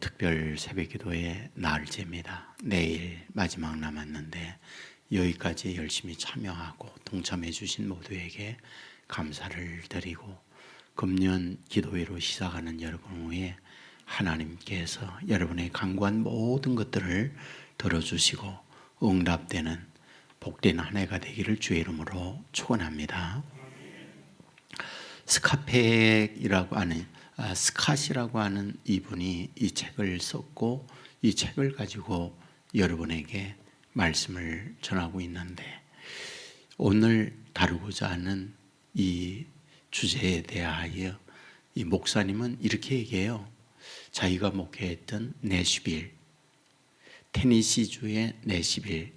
특별 새벽기도의 날째입니다. 내일 마지막 남았는데 여기까지 열심히 참여하고 동참해 주신 모두에게 감사를 드리고 금년 기도회로 시작하는 여러분 후에 하나님께서 여러분의 간구한 모든 것들을 들어주시고 응답되는 복된 한 해가 되기를 주의 이름으로 축원합니다. 스카펙이라고 하는 아, 스캇이라고 하는 이분이 이 책을 썼고 이 책을 가지고 여러분에게 말씀을 전하고 있는데 오늘 다루고자 하는 이 주제에 대하여 이 목사님은 이렇게 얘기해요. 자기가 목회했던 내시빌, 테니시주의 내시빌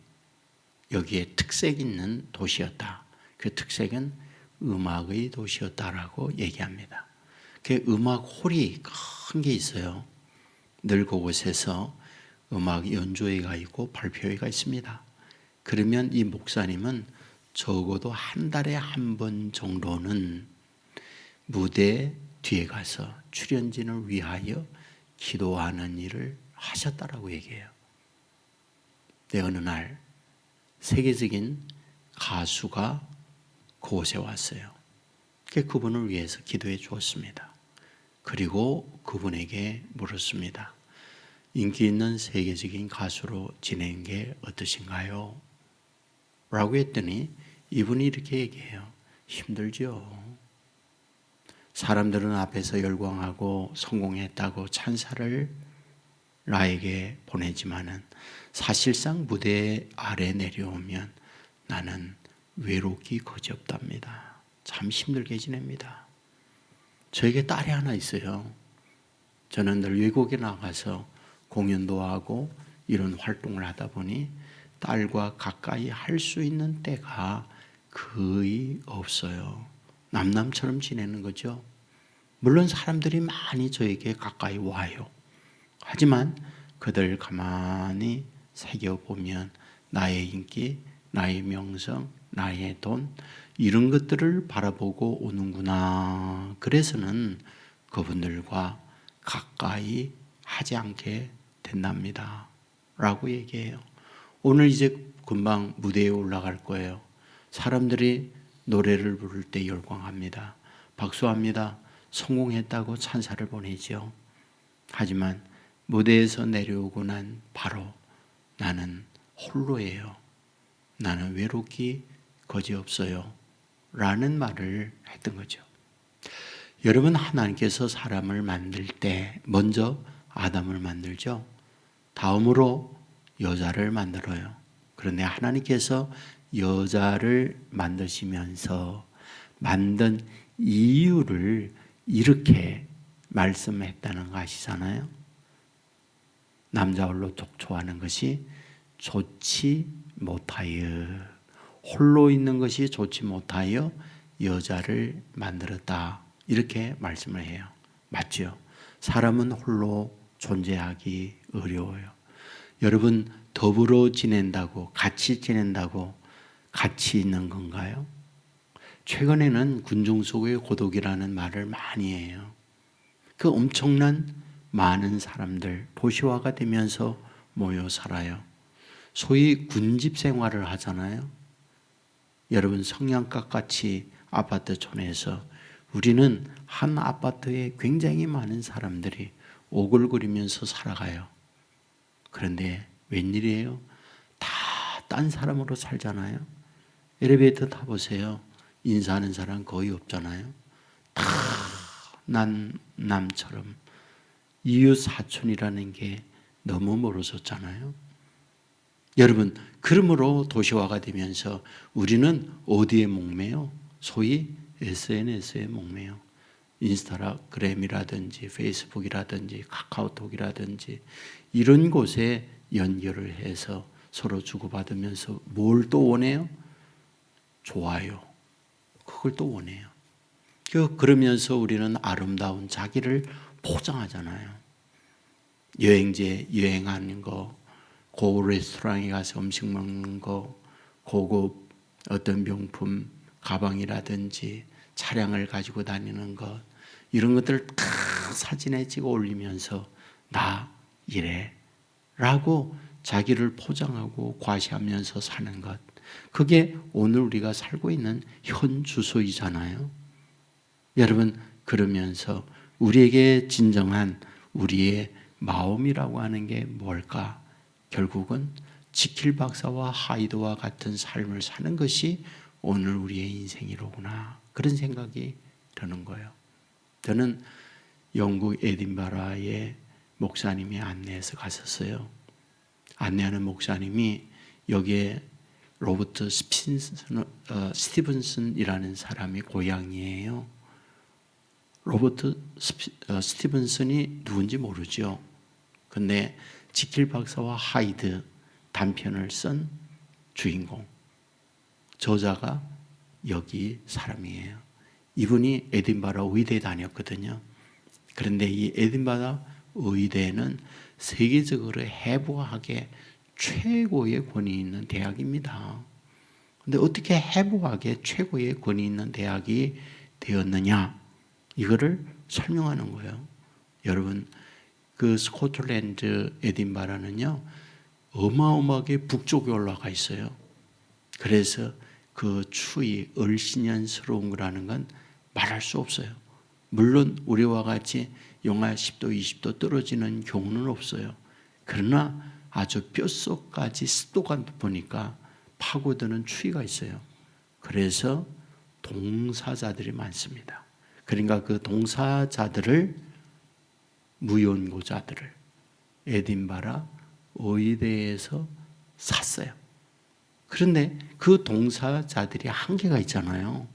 여기에 특색 있는 도시였다. 그 특색은 음악의 도시였다라고 얘기합니다. 그 음악 홀이 큰 게 있어요. 늘 그곳에서 음악 연주회가 있고 발표회가 있습니다. 그러면 이 목사님은 적어도 한 달에 한 번 정도는 무대 뒤에 가서 출연진을 위하여 기도하는 일을 하셨다라고 얘기해요. 네, 어느 날 세계적인 가수가 그곳에 왔어요. 그분을 위해서 기도해 주었습니다. 그리고 그분에게 물었습니다. 인기 있는 세계적인 가수로 지낸 게 어떠신가요? 라고 했더니 이분이 이렇게 얘기해요. 힘들죠. 사람들은 앞에서 열광하고 성공했다고 찬사를 나에게 보내지만은 사실상 무대 아래 내려오면 나는 외롭기 거지 없답니다. 참 힘들게 지냅니다. 저에게 딸이 하나 있어요. 저는 늘 외국에 나가서 공연도 하고 이런 활동을 하다 보니 딸과 가까이 할 수 있는 때가 거의 없어요. 남남처럼 지내는 거죠. 물론 사람들이 많이 저에게 가까이 와요. 하지만 그들 가만히 새겨보면 나의 인기, 나의 명성, 나의 돈, 이런 것들을 바라보고 오는구나. 그래서는 그분들과 가까이 하지 않게 된답니다. 라고 얘기해요. 오늘 이제 금방 무대에 올라갈 거예요. 사람들이 노래를 부를 때 열광합니다. 박수합니다. 성공했다고 찬사를 보내죠. 하지만 무대에서 내려오고 난 바로 나는 홀로예요. 나는 외롭기 거지 없어요. 라는 말을 했던 거죠. 여러분, 하나님께서 사람을 만들 때 먼저 아담을 만들죠. 다음으로 여자를 만들어요. 그런데 하나님께서 여자를 만드시면서 만든 이유를 이렇게 말씀했다는 거 아시잖아요? 남자 홀로 독초하는 것이 좋지 못하여 홀로 있는 것이 좋지 못하여 여자를 만들었다. 이렇게 말씀을 해요. 맞죠? 사람은 홀로 존재하기 어려워요. 여러분, 더불어 지낸다고, 같이 지낸다고, 같이 있는 건가요? 최근에는 군중 속의 고독이라는 말을 많이 해요. 그 엄청난 많은 사람들, 도시화가 되면서 모여 살아요. 소위 군집 생활을 하잖아요. 여러분 성냥갑 같이 아파트촌에서 우리는 한 아파트에 굉장히 많은 사람들이 오글거리면서 살아가요. 그런데 웬일이에요? 다 딴 사람으로 살잖아요. 엘리베이터 타보세요. 인사하는 사람 거의 없잖아요. 다 난 남처럼 이웃 사촌이라는 게 너무 멀어졌잖아요. 여러분, 그러므로 도시화가 되면서 우리는 어디에 목매요? 소위 SNS에 목매요. 인스타그램이라든지 페이스북이라든지 카카오톡이라든지 이런 곳에 연결을 해서 서로 주고받으면서 뭘 또 원해요? 좋아요. 그걸 또 원해요. 그, 그러면서 우리는 아름다운 자기를 포장하잖아요. 여행지에 여행하는 거, 고급 레스토랑에 가서 음식 먹는 거, 고급 어떤 명품 가방이라든지 차량을 가지고 다니는 것, 이런 것들을 다 사진에 찍어 올리면서 나 이래. 라고 자기를 포장하고 과시하면서 사는 것. 그게 오늘 우리가 살고 있는 현 주소이잖아요. 여러분, 그러면서 우리에게 진정한 우리의 마음이라고 하는 게 뭘까? 결국은 지킬 박사와 하이드와 같은 삶을 사는 것이 오늘 우리의 인생이로구나. 그런 생각이 드는 거예요. 저는 영국 에딘바라의 목사님이 안내해서 갔었어요. 안내하는 목사님이 여기에 로버트 스핀슨, 어, 스티븐슨이라는 사람이 고향이에요. 로버트 스피, 어, 스티븐슨이 누군지 모르죠. 근데 지킬 박사와 하이드 단편을 쓴 주인공 저자가 여기 사람이에요. 이분이 에딘바라 의대에 다녔거든요. 그런데 이 에딘바라 의대는 세계적으로 해부학의 최고의 권위 있는 대학입니다. 근데 어떻게 해부학의 최고의 권위 있는 대학이 되었느냐? 이거를 설명하는 거예요. 여러분, 그 스코틀랜드 에딘바라는요, 어마어마하게 북쪽에 올라가 있어요. 그래서 그 추위, 얼신연스러운 거라는 건 말할 수 없어요. 물론 우리와 같이 영하 10도, 20도 떨어지는 경우는 없어요. 그러나 아주 뼛속까지 습도가 높으니까 파고드는 추위가 있어요. 그래서 동사자들이 많습니다. 그러니까 그 동사자들을 무연고자들을 에딘바라 의대에서 샀어요. 그런데 그 동사자들이 한계가 있잖아요.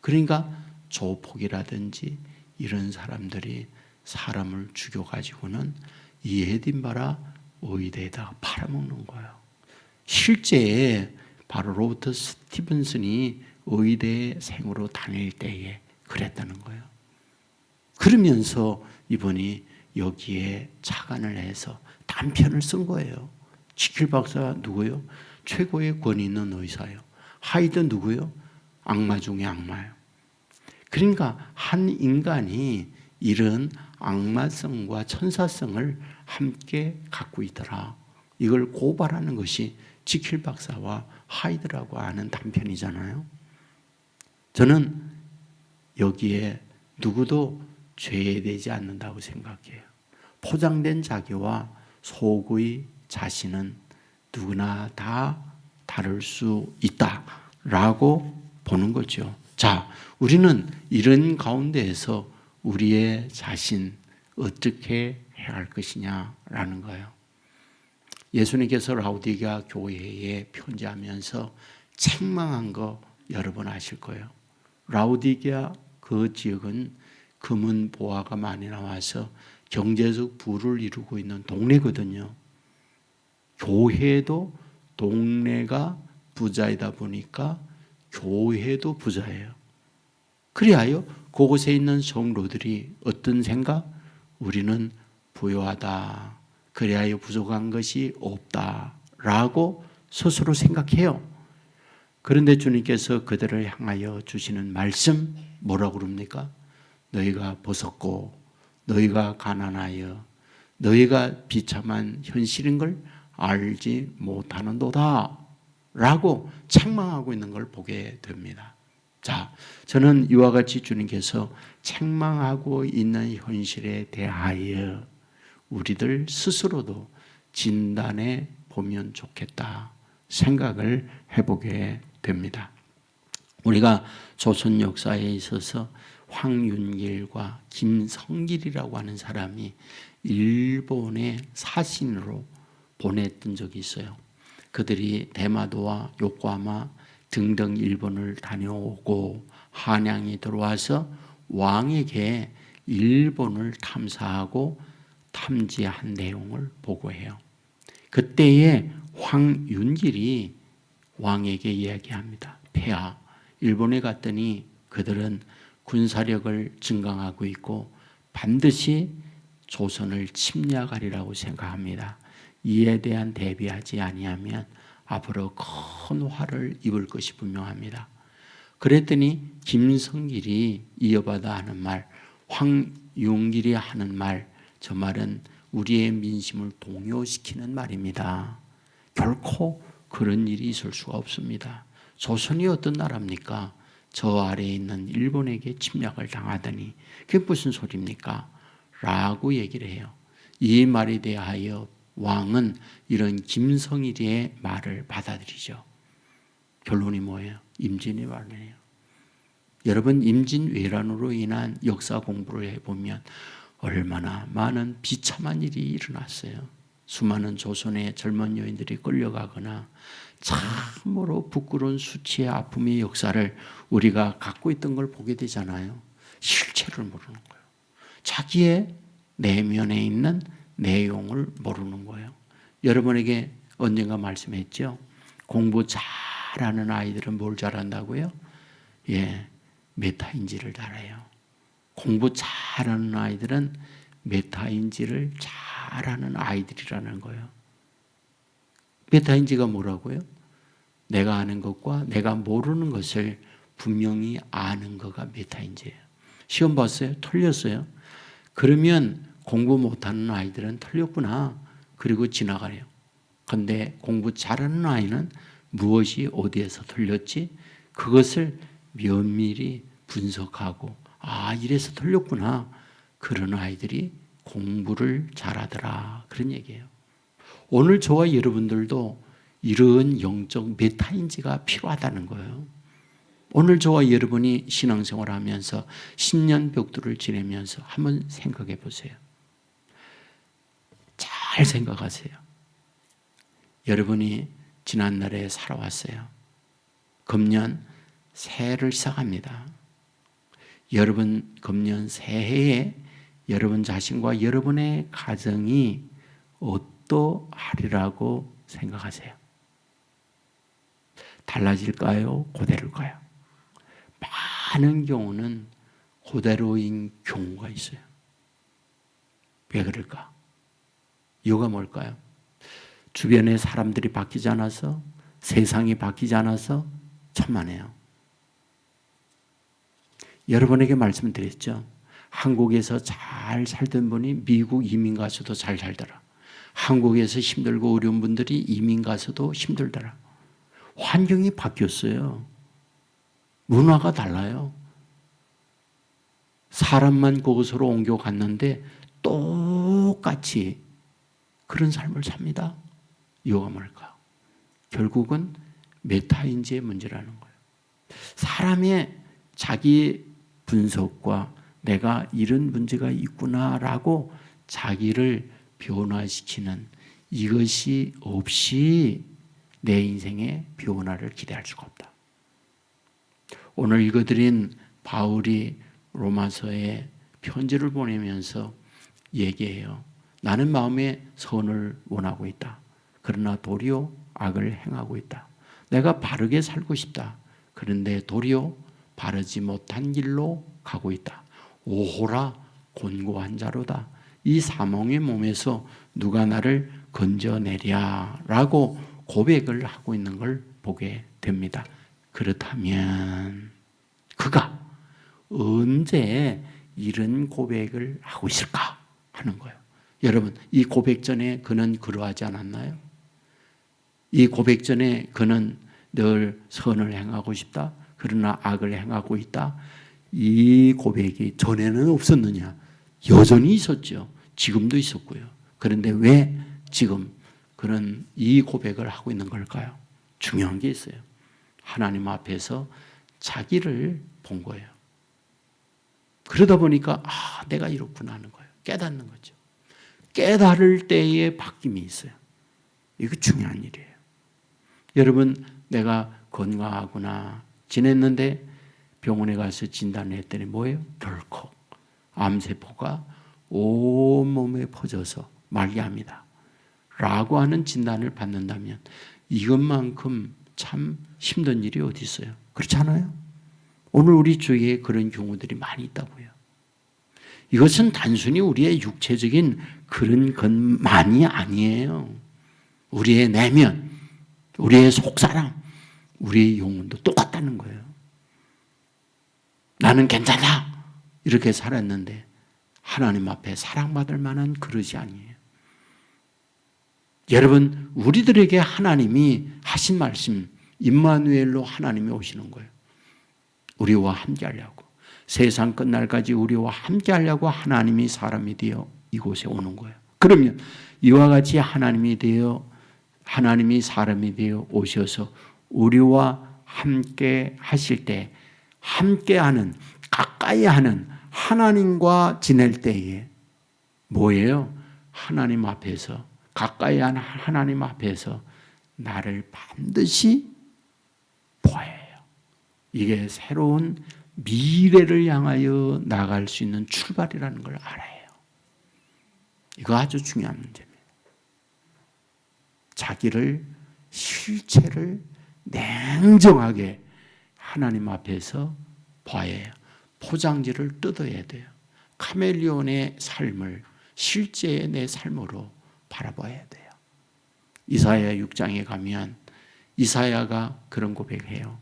그러니까 조폭이라든지 이런 사람들이 사람을 죽여가지고는 이 에딘바라 의대에다가 팔아먹는 거예요. 실제 바로 로버트 스티븐슨이 의대 생으로 다닐 때에 그랬다는 거예요. 그러면서 이분이 여기에 착안을 해서 단편을 쓴 거예요. 지킬 박사 누구요? 최고의 권위 있는 의사요. 하이드 누구요? 악마 중에 악마요. 그러니까 한 인간이 이런 악마성과 천사성을 함께 갖고 있더라. 이걸 고발하는 것이 지킬 박사와 하이드라고 하는 단편이잖아요. 저는 여기에 누구도 죄되지 않는다고 생각해요. 포장된 자기와 속의 자신은 누구나 다 다를 수 있다라고 보는 거죠. 자, 우리는 이런 가운데에서 우리의 자신 어떻게 해야 할 것이냐라는 거예요. 예수님께서 라우디가 교회에 편지하면서 책망한 거 여러분 아실 거예요. 라우디게아 그 지역은 금은 보화가 많이 나와서 경제적 부를 이루고 있는 동네거든요. 교회도 동네가 부자이다 보니까 교회도 부자예요. 그리하여 그곳에 있는 성도들이 어떤 생각? 우리는 부유하다. 그리하여 부족한 것이 없다. 라고 스스로 생각해요. 그런데 주님께서 그들을 향하여 주시는 말씀 뭐라고 그럽니까? 너희가 벗었고 너희가 가난하여 너희가 비참한 현실인 걸 알지 못하는도다. 라고 책망하고 있는 걸 보게 됩니다. 자, 저는 이와 같이 주님께서 책망하고 있는 현실에 대하여 우리들 스스로도 진단해 보면 좋겠다 생각을 해보게 됩니다. 우리가 조선 역사에 있어서 황윤길과 김성길이라고 하는 사람이 일본의 사신으로 보냈던 적이 있어요. 그들이 대마도와 요코하마 등등 일본을 다녀오고 한양에 들어와서 왕에게 일본을 탐사하고 탐지한 내용을 보고해요. 그때에 황윤길이 왕에게 이야기합니다. 폐하, 일본에 갔더니 그들은 군사력을 증강하고 있고 반드시 조선을 침략하리라고 생각합니다. 이에 대한 대비하지 아니하면 앞으로 큰 화를 입을 것이 분명합니다. 그랬더니 김성길이 이어받아 하는 말, 황용길이 하는 말 저 말은 우리의 민심을 동요시키는 말입니다. 결코 그런 일이 있을 수가 없습니다. 조선이 어떤 나라입니까? 저 아래에 있는 일본에게 침략을 당하더니 그게 무슨 소리입니까? 라고 얘기를 해요. 이 말에 대하여 왕은 이런 김성일의 말을 받아들이죠. 결론이 뭐예요? 임진의 말이에요. 여러분 임진 외란으로 인한 역사 공부를 해보면 얼마나 많은 비참한 일이 일어났어요. 수많은 조선의 젊은 여인들이 끌려가거나 참으로 부끄러운 수치의 아픔의 역사를 우리가 갖고 있던 걸 보게 되잖아요. 실체를 모르는 거예요. 자기의 내면에 있는 내용을 모르는 거예요. 여러분에게 언젠가 말씀했죠. 공부 잘하는 아이들은 뭘 잘한다고요? 예, 메타인지를 잘해요. 공부 잘하는 아이들은 메타인지를 잘하는 아이들이라는 거예요. 메타인지가 뭐라고요? 내가 아는 것과 내가 모르는 것을 분명히 아는 거가 메타인지예요. 시험 봤어요? 틀렸어요? 그러면 공부 못하는 아이들은 틀렸구나. 그리고 지나가요. 근데 공부 잘하는 아이는 무엇이 어디에서 틀렸지? 그것을 면밀히 분석하고 아 이래서 틀렸구나. 그런 아이들이 공부를 잘하더라. 그런 얘기예요. 오늘 저와 여러분들도 이런 영적 메타인지가 필요하다는 거예요. 오늘 저와 여러분이 신앙생활 하면서 신년 벽두를 지내면서 한번 생각해 보세요. 잘 생각하세요. 여러분이 지난날에 살아왔어요. 금년 새해를 시작합니다. 여러분 금년 새해에 여러분 자신과 여러분의 가정이 어 떠하리라고 생각하세요? 달라질까요? 고대로일까요? 많은 경우는 고대로인 경우가 있어요. 왜 그럴까? 이유가 뭘까요? 주변의 사람들이 바뀌지 않아서 세상이 바뀌지 않아서 천만에요. 여러분에게 말씀드렸죠. 한국에서 잘 살던 분이 미국 이민 가서도 잘 살더라. 한국에서 힘들고 어려운 분들이 이민 가서도 힘들더라. 환경이 바뀌었어요. 문화가 달라요. 사람만 그곳으로 옮겨갔는데 똑같이 그런 삶을 삽니다. 이유가 뭘까? 결국은 메타인지의 문제라는 거예요. 사람의 자기 분석과 내가 이런 문제가 있구나라고 자기를 변화시키는 이것이 없이 내 인생의 변화를 기대할 수가 없다. 오늘 읽어드린 바울이 로마서에 편지를 보내면서 얘기해요. 나는 마음에 선을 원하고 있다. 그러나 도리어 악을 행하고 있다. 내가 바르게 살고 싶다. 그런데 도리어 바르지 못한 길로 가고 있다. 오호라 곤고한 자로다. 이 사망의 몸에서 누가 나를 건져내랴라고 고백을 하고 있는 걸 보게 됩니다. 그렇다면 그가 언제 이런 고백을 하고 있을까 하는 거예요. 여러분, 이 고백 전에 그는 그러하지 않았나요? 이 고백 전에 그는 늘 선을 행하고 싶다. 그러나 악을 행하고 있다. 이 고백이 전에는 없었느냐? 여전히 있었죠. 지금도 있었고요. 그런데 왜 지금 그런 이 고백을 하고 있는 걸까요? 중요한 게 있어요. 하나님 앞에서 자기를 본 거예요. 그러다 보니까 아, 내가 이렇구나 하는 거예요. 깨닫는 거죠. 깨달을 때에 바뀜이 있어요. 이거 중요한 일이에요. 여러분, 내가 건강하구나 지냈는데 병원에 가서 진단을 했더니 뭐예요? 결코 암세포가 온몸에 퍼져서 말기암이다. 라고 하는 진단을 받는다면 이것만큼 참 힘든 일이 어디 있어요? 그렇지 않아요? 오늘 우리 주위에 그런 경우들이 많이 있다고요. 이것은 단순히 우리의 육체적인 그런 것만이 아니에요. 우리의 내면, 우리의 속사람, 우리의 영혼도 똑같다는 거예요. 나는 괜찮아. 이렇게 살았는데 하나님 앞에 사랑받을 만한 그릇이 아니에요. 여러분, 우리들에게 하나님이 하신 말씀, 임마누엘로 하나님이 오시는 거예요. 우리와 함께 하려고. 세상 끝날까지 우리와 함께 하려고 하나님이 사람이 되어 이곳에 오는 거예요. 그러면 이와 같이 하나님이 되어 하나님이 사람이 되어 오셔서 우리와 함께 하실 때 함께 하는 가까이 하는 하나님과 지낼 때에 뭐예요? 하나님 앞에서 가까이 하는 하나님 앞에서 나를 반드시 보아야 해요. 이게 새로운 미래를 향하여 나갈 수 있는 출발이라는 걸 알아야 해요. 이거 아주 중요한 문제입니다. 자기를 실체를 냉정하게 하나님 앞에서 봐야 해요. 포장지를 뜯어야 돼요. 카멜리온의 삶을 실제의 내 삶으로 바라봐야 돼요. 이사야 6장에 가면 이사야가 그런 고백해요.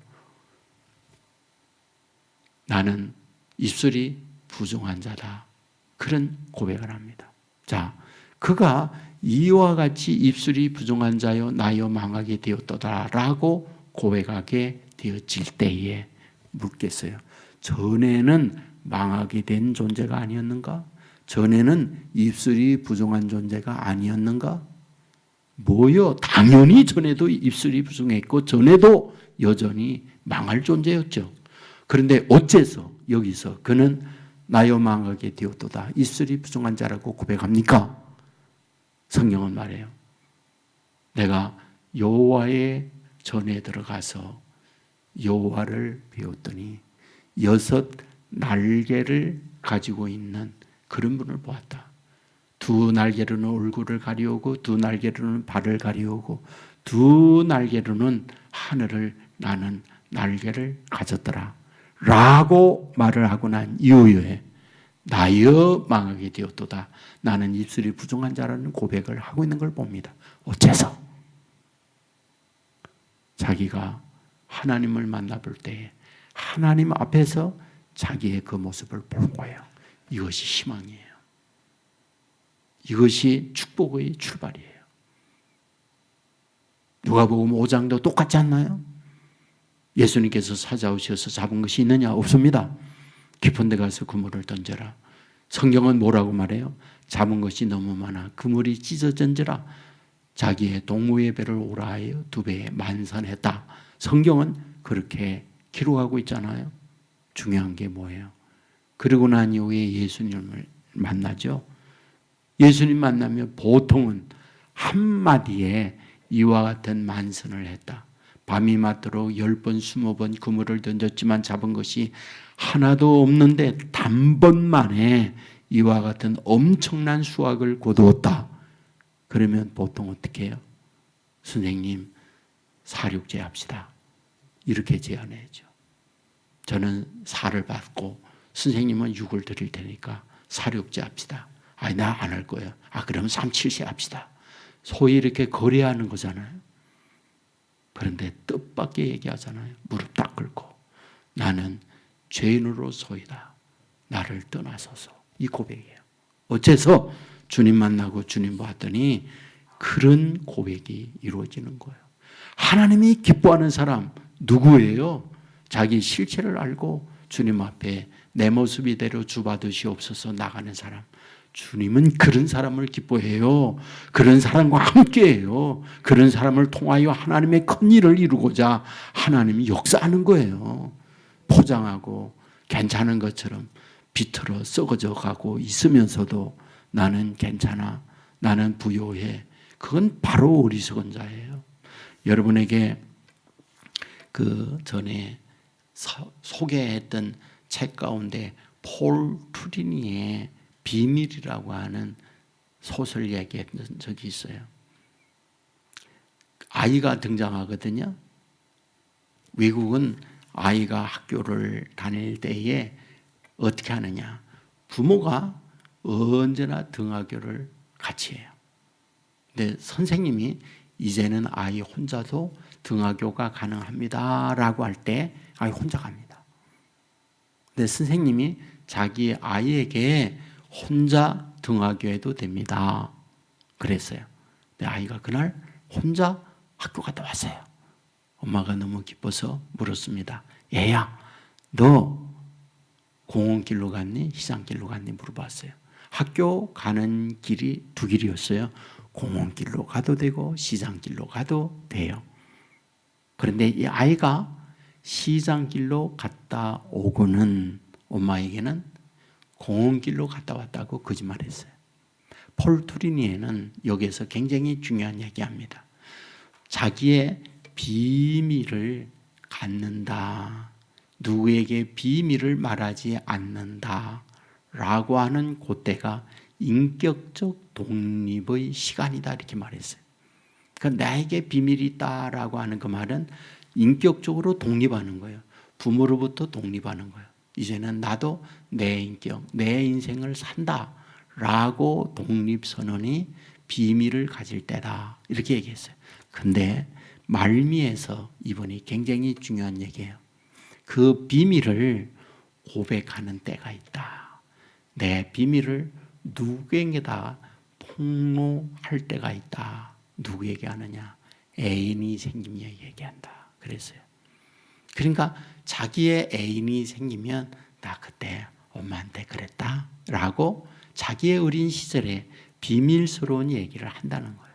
나는 입술이 부정한 자다. 그런 고백을 합니다. 자, 그가 이와 같이 입술이 부정한 자여 나여 망하게 되었도다라고 고백하게 되어질 때에 묻겠어요. 전에는 망하게 된 존재가 아니었는가? 전에는 입술이 부정한 존재가 아니었는가? 뭐요? 당연히 전에도 입술이 부정했고 전에도 여전히 망할 존재였죠. 그런데 어째서 여기서 그는 나여 망하게 되었도다. 입술이 부정한 자라고 고백합니까? 성경은 말해요. 내가 여호와의 전에 들어가서 여호와를 배웠더니 여섯 날개를 가지고 있는 그런 분을 보았다. 두 날개로는 얼굴을 가리우고 두 날개로는 발을 가리우고 두 날개로는 하늘을 나는 날개를 가졌더라. 라고 말을 하고 난 이후에 나여 망하게 되었도다. 나는 입술이 부정한 자라는 고백을 하고 있는 걸 봅니다. 어째서? 자기가 하나님을 만나볼 때 하나님 앞에서 자기의 그 모습을 본 거예요. 이것이 희망이에요. 이것이 축복의 출발이에요. 누가복음 5장도 똑같지 않나요? 예수님께서 찾아오셔서 잡은 것이 있느냐? 없습니다. 깊은 데 가서 그물을 던져라. 성경은 뭐라고 말해요? 잡은 것이 너무 많아. 그물이 찢어진지라 자기의 동무의 배를 오라하여 두 배에 만선했다. 성경은 그렇게 기록하고 있잖아요. 중요한 게 뭐예요? 그러고 난 이후에 예수님을 만나죠. 예수님 만나면 보통은 한마디에 이와 같은 만선을 했다. 밤이 맞도록 열 번, 스무 번 그물을 던졌지만 잡은 것이 하나도 없는데 단번 만에 이와 같은 엄청난 수확을 거두었다. 그러면 보통 어떻게 해요? 선생님, 사육제 합시다. 이렇게 제안해죠. 저는 살을 받고 선생님은 육을 드릴 테니까 사육제 합시다. 아니, 나 안 할 거예요. 아, 그럼 삼칠세 합시다. 소위 이렇게 거래하는 거잖아요. 그런데 뜻밖의 얘기하잖아요. 무릎 딱 꿇고 나는 죄인으로소이다. 나를 떠나소서. 이 고백이에요. 어째서 주님 만나고 주님 봤더니 그런 고백이 이루어지는 거예요. 하나님이 기뻐하는 사람 누구예요? 자기 실체를 알고 주님 앞에 내 모습 이대로 주받으시옵소서 나가는 사람. 주님은 그런 사람을 기뻐해요. 그런 사람과 함께해요. 그런 사람을 통하여 하나님의 큰 일을 이루고자 하나님이 역사하는 거예요. 포장하고 괜찮은 것처럼 비틀어 썩어져 가고 있으면서도 나는 괜찮아. 나는 부요해. 그건 바로 어리석은 자예요. 여러분에게 그 전에 소개했던 책 가운데 폴 투리니의 비밀이라고 하는 소설 얘기했던 적이 있어요. 아이가 등장하거든요. 외국은 아이가 학교를 다닐 때에 어떻게 하느냐. 부모가 언제나 등하교를 같이 해요. 근데 선생님이 이제는 아이 혼자도 등하교가 가능합니다. 라고 할 때 아이 혼자 갑니다. 근데 선생님이 자기 아이에게 혼자 등하교해도 됩니다. 그랬어요. 내 아이가 그날 혼자 학교 갔다 왔어요. 엄마가 너무 기뻐서 물었습니다. 얘야, 너 공원길로 갔니? 시장길로 갔니? 물어봤어요. 학교 가는 길이 두 길이었어요. 공원길로 가도 되고 시장길로 가도 돼요. 그런데 이 아이가 시장길로 갔다 오고는 엄마에게는 공원길로 갔다 왔다고 거짓말했어요. 폴 투리니에는 여기에서 굉장히 중요한 얘기합니다. 자기의 비밀을 갖는다. 누구에게 비밀을 말하지 않는다. 라고 하는 그때가 인격적 독립의 시간이다. 이렇게 말했어요. 그 나에게 비밀이 있다라고 하는 그 말은 인격적으로 독립하는 거예요. 부모로부터 독립하는 거예요. 이제는 나도 내 인격, 내 인생을 산다. 라고 독립선언이 비밀을 가질 때다. 이렇게 얘기했어요. 근데 말미에서 이번이 굉장히 중요한 얘기예요. 그 비밀을 고백하는 때가 있다. 내 비밀을 누구에게다 폭로할 때가 있다. 누구에게 하느냐? 애인이 생기면 얘기한다. 그랬어요. 그러니까 자기의 애인이 생기면 나 그때 엄마한테 그랬다. 라고 자기의 어린 시절에 비밀스러운 얘기를 한다는 거예요.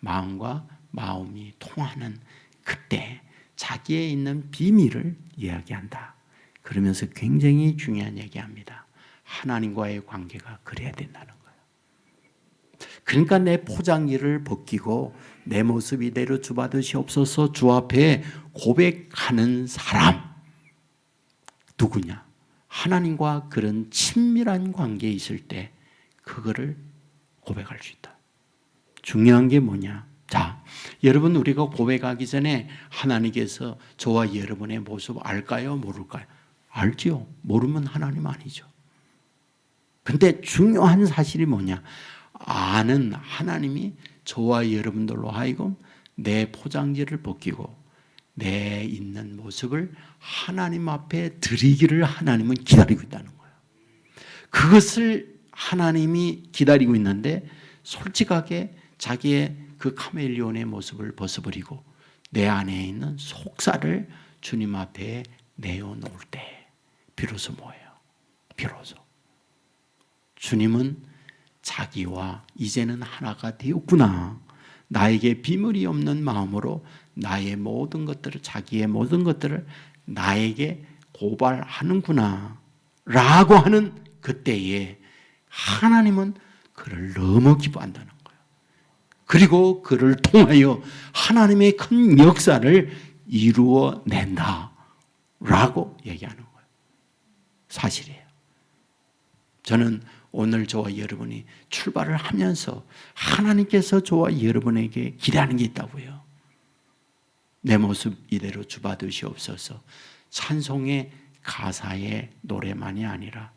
마음과 마음이 통하는 그때 자기의 있는 비밀을 이야기한다. 그러면서 굉장히 중요한 얘기합니다. 하나님과의 관계가 그래야 된다는 거예요. 그러니까 내 포장지를 벗기고 내 모습 이대로 주받으시 없어서 주 앞에 고백하는 사람 누구냐? 하나님과 그런 친밀한 관계에 있을 때 그거를 고백할 수 있다. 중요한 게 뭐냐? 자, 여러분 우리가 고백하기 전에 하나님께서 저와 여러분의 모습 알까요? 모를까요? 알지요. 모르면 하나님 아니죠. 근데 중요한 사실이 뭐냐? 아는 하나님이 저와 여러분들로 하여금 내 포장지를 벗기고 내 있는 모습을 하나님 앞에 드리기를 하나님은 기다리고 있다는 거예요. 그것을 하나님이 기다리고 있는데 솔직하게 자기의 그 카멜리온의 모습을 벗어버리고 내 안에 있는 속살을 주님 앞에 내어놓을 때 비로소 뭐예요? 비로소 주님은 자기와 이제는 하나가 되었구나. 나에게 비밀이 없는 마음으로 나의 모든 것들을 자기의 모든 것들을 나에게 고발하는구나. 라고 하는 그때에 하나님은 그를 너무 기뻐한다는 거예요. 그리고 그를 통하여 하나님의 큰 역사를 이루어낸다. 라고 얘기하는 거예요. 사실이에요. 저는 오늘 저와 여러분이 출발을 하면서 하나님께서 저와 여러분에게 기대하는 게 있다고요. 내 모습 이대로 주받으시옵소서. 찬송의 가사의 노래만이 아니라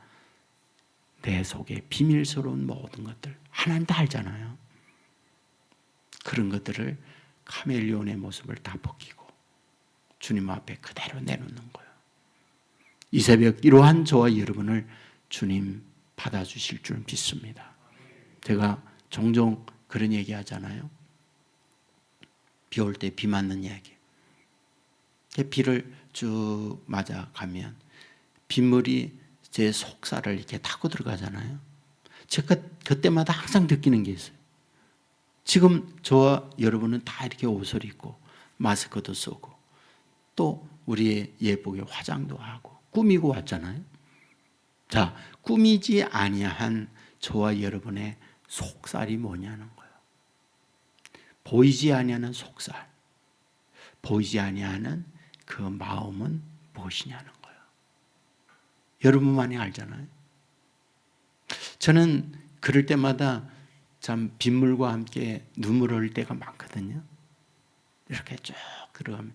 내 속에 비밀스러운 모든 것들 하나님 다 알잖아요. 그런 것들을 카멜리온의 모습을 다 벗기고 주님 앞에 그대로 내놓는 거예요. 이 새벽 이러한 저와 여러분을 주님 받아주실 줄 믿습니다. 제가 종종 그런 얘기 하잖아요. 비 올 때 비 맞는 이야기. 비를 쭉 맞아 가면 빗물이 제 속살을 이렇게 타고 들어가잖아요. 제가 그때마다 항상 느끼는 게 있어요. 지금 저와 여러분은 다 이렇게 옷을 입고 마스크도 쓰고 또 우리의 예쁘게 화장도 하고 꾸미고 왔잖아요. 자, 꾸미지 아니한 저와 여러분의 속살이 뭐냐는 거예요. 보이지 아니하는 속살, 보이지 아니하는 그 마음은 무엇이냐는 거예요. 여러분만이 알잖아요. 저는 그럴 때마다 참 빗물과 함께 눈물 흘릴 때가 많거든요. 이렇게 쭉 들어가면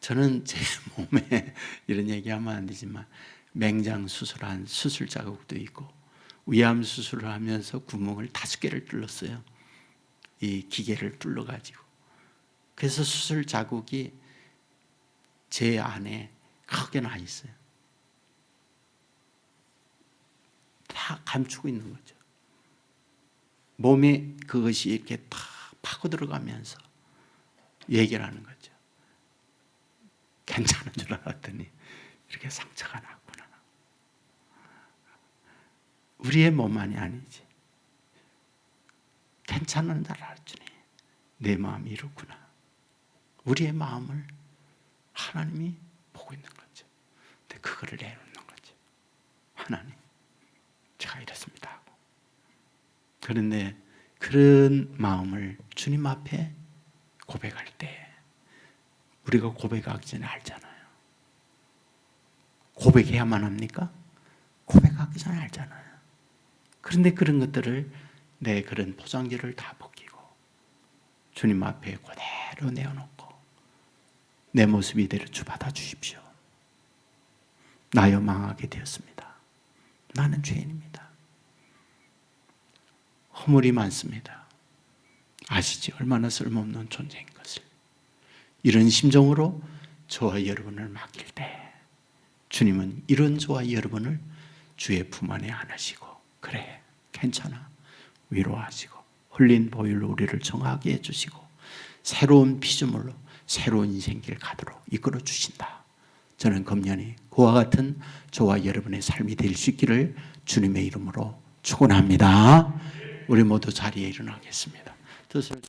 저는 제 몸에 이런 얘기하면 안 되지만 맹장 수술한 수술 자국도 있고 위암 수술을 하면서 구멍을 다섯 개를 뚫었어요. 이 기계를 뚫어 가지고 그래서 수술 자국이 제 안에 크게 나 있어요. 다다 감추고 있는 거죠. 몸에 그것이 이렇게 다 파고 들어가면서 얘기를 하는 거죠. 괜찮은 줄 알았더니 이렇게 상처가 났구나. 우리의 몸만이 아니지. 괜찮은 줄 알았더니 내 마음이 이렇구나. 우리의 마음을 하나님이 보고 있는 거죠. 근데 그거를 내놓는 거죠. 하나님, 제가 이랬습니다. 하고. 그런데 그런 마음을 주님 앞에 고백할 때 우리가 고백하기 전에 알잖아요. 고백해야만 합니까? 고백하기 전에 알잖아요. 그런데 그런 것들을 내 그런 포장지를 다 벗기고 주님 앞에 그대로 내어놓고 내 모습 이 대로 주 받아 주십시오. 나여 망하게 되었습니다. 나는 죄인입니다. 허물이 많습니다. 아시지? 얼마나 쓸모없는 존재인 것을. 이런 심정으로 저와 여러분을 맡길 때 주님은 이런 저와 여러분을 주의 품 안에 안으시고 그래 괜찮아 위로하시고 흘린 보혈로 우리를 정하게 해주시고 새로운 피조물로 새로운 인생길 가도록 이끌어 주신다. 저는 금년에 그와 같은 저와 여러분의 삶이 될 수 있기를 주님의 이름으로 축원합니다. 우리 모두 자리에 일어나겠습니다. 뜻을